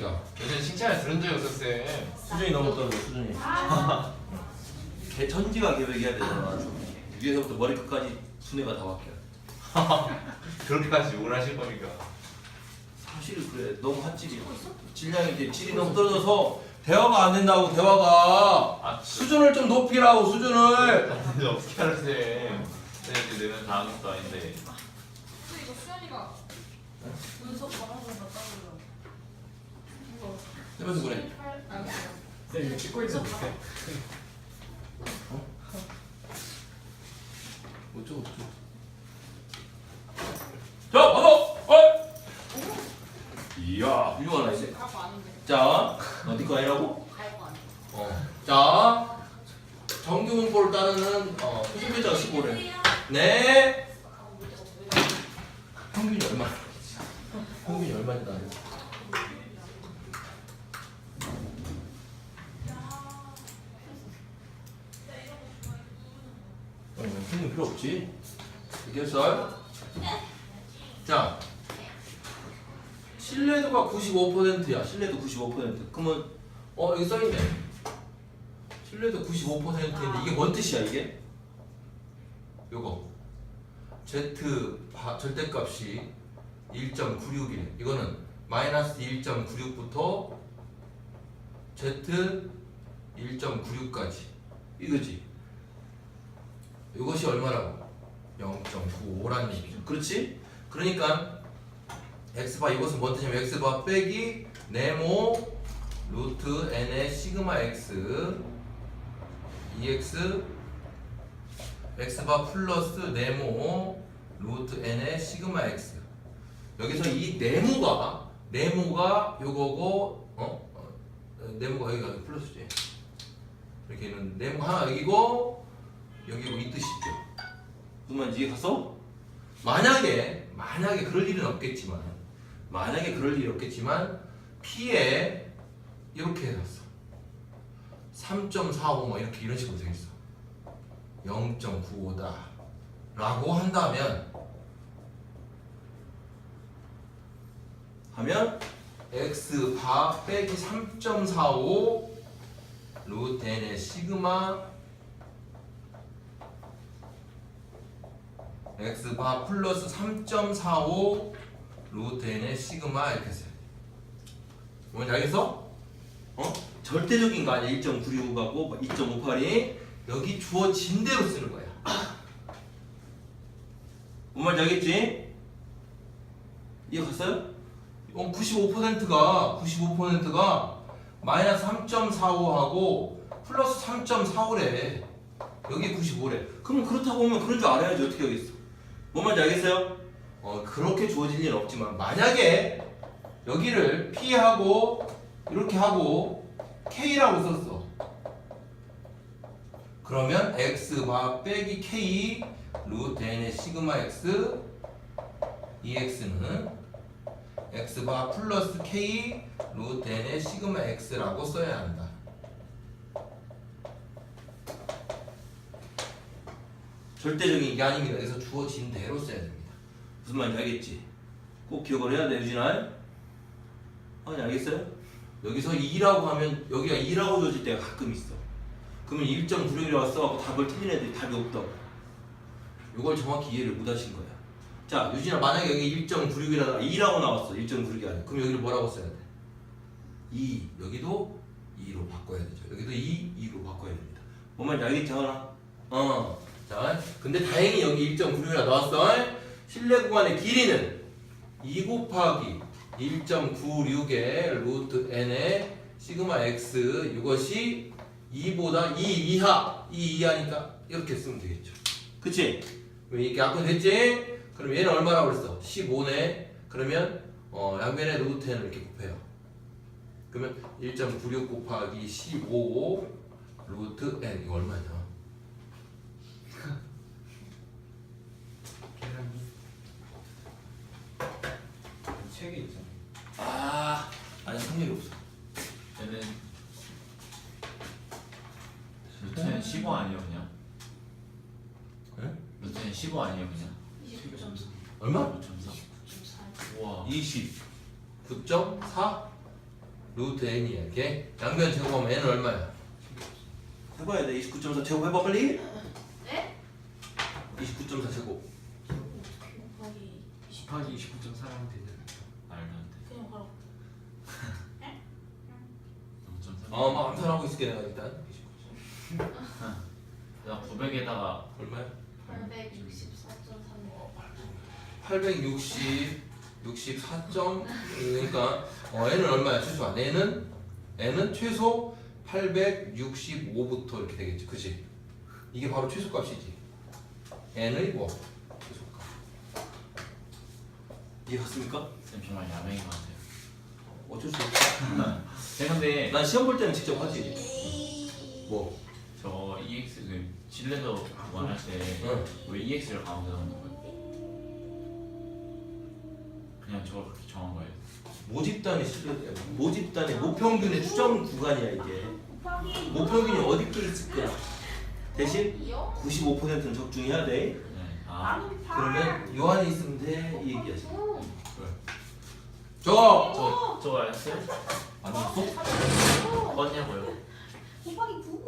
그러니까. 요새 칭찬을 들은 적이 없었어. 수준이 너무 떨어져 수준이. 개 천지가 계획해야 되잖아 위에서부터 머리끝까지 순위가 다 바뀌어. 그렇게까지 욕을 하실 겁니까? 사실 그래. 너무 핫질이야. 질량이 이제 질이 너무 떨어져서 대화가 안 된다고 대화가. 아 수준을 좀 높이라고 수준을. 근데 어떻게 알았어요 쌤 내면 다 아는 것도 아닌데. 근데 이거 수연이가 문서 받아서 갖다 주려. 이거 해면서 그래. 쌤 이거 찍고 있는 거 같아. 어쩌고 어쩌고 자 받아 어 이야 훌륭하다 이제 갈거 아닌데. 자 어디 거 아니라고? 갈거 아닌데. 어. 자 정규 문법을 따르는 어, 표준 글자가 15래 네 평균이 얼마 평균이 얼마인지 나 어, 필요 없지? 이겼어? 자 신뢰도가 95%야. 신뢰도 95% 그러면 어 여기 써있네. 신뢰도 95%인데 이게 뭔 뜻이야 이게? 요거. Z 바, 절대값이 1.96이래. 이거는 마이너스 1.96부터 Z 1.96까지. 이거지 이것이 얼마라고? 0.95라는 얘기죠 그렇지? 그러니까 x바 이것은 뭔 뜻이냐면 x바 빼기 네모 루트 n의 시그마 x 2x x바 플러스 네모 루트 n의 시그마 x 여기서 이 네모가 네모가 요거고 어? 어 네모가 여기가 플러스지 이렇게 있는 네모 하나 여기고 여기고 이 뜻이죠? 무슨 말인지 이해 갔어? 만약에 만약에 그럴 일은 없겠지만 만약에 그럴 일이 없겠지만 P에 이렇게 해놨어. 3.45뭐 이렇게 이런 식으로 되어. 있어 0.95다 라고 한다면 하면? X 바 빼기 3.45 루트 n의 시그마 x 바 플러스 3.45 루트 n의 시그마 이렇게 써요 뭔지 알겠어? 어? 절대적인 거 아니야 1.96하고 2.58이 여기 주어진 대로 쓰는 거야 뭔 말인지 알겠지? 이해 갔어요? 어, 95%가 95%가 마이너스 3.45하고 플러스 3.45래 여기 95래 그럼 그렇다고 하면 그런 줄 알아야지 어떻게 하겠어 뭔 말인지 알겠어요? 어 그렇게 주어질 일은 없지만 만약에 여기를 P하고 이렇게 하고 K라고 썼어 그러면 X바 빼기 K 루트 N의 시그마 X EX는 X바 플러스 K 루트 N의 시그마 X라고 써야 한다 절대적인 게 아닙니다. 그래서 주어진 대로 써야 됩니다. 무슨 말인지 알겠지? 꼭 기억을 해야 돼, 유진아. 아니 알겠어요? 여기서 2라고 하면 여기가 2라고 주어질 때가 가끔 있어. 그러면 1.96이라고 써갖고 답을 틀린 애들이 답이 없다고. 이걸 정확히 이해를 못 하신 거야. 자, 유진아 만약에 여기 1.96이라다 2라고 나왔어. 1.96이 아니야. 그럼 여기를 뭐라고 써야 돼? 2. 여기도 2로 바꿔야 되죠. 여기도 2, 2로 바꿔야 됩니다. 뭔 말인지 알겠지, 하나? 어. 자, 근데 다행히 여기 1.96이나 나왔어. 실내 구간의 길이는 2 곱하기 1.96의 루트 n의 시그마 x 이것이 2보다 2 이하 2 이하니까 이렇게 쓰면 되겠죠. 그치? 그럼 이렇게 약분 됐지? 그럼 얘는 얼마라고 그랬어? 15네. 그러면 어, 양변의 루트 n을 이렇게 곱해요. 그러면 1.96 곱하기 15 루트 n 이거 얼마냐? 책에 있잖아. 아, 아니 상관이 없어. 얘는 루트는 15 아니에요 그냥? 네? 루트는 15 아니에요 그냥? 29.4. 얼마? 5.4 우와 20. 9.4? 루트 n이야 이렇게 양변 제곱하면 n은 얼마야? 해봐야 돼 29.4 제곱 해봐 빨리 네? 29.4 제곱 곱하기 20 곱하기 29.4하면 되잖아. 말도 안 돼. 그냥 바로 0.3. 어막 암산하고 있을게 내가 일단. 나 900에다가 얼마야? 864.3 860 64점 그러니까 어, n은 얼마야? 최소한. n은? n은 최소 865부터 이렇게 되겠지. 그지 이게 바로 최소값이지. n의 뭐 이해갔습니까? 쌤 정말 야맹인 것 같아요. 어쩔 수 없어 쌤 근데 난 시험 볼 때는 직접 하지 뭐 저 EX 그 실내도 구간할 때 응. 왜 EX를 가운데 넣는 거예요? 그냥 저걸 그렇게 정한 거예요. 모집단의 실력 모집단의 모평균의 추정 구간이야 이게 모평균이 어디 게 있을 거야 대신 이요? 95%는 적중해야 돼 네. 아, 그러면 요한이 있으면 돼 이 얘기야 지금 오. 저거 저 저거 알았어요? 안 왔어? 껐냐고요? 곱하기 9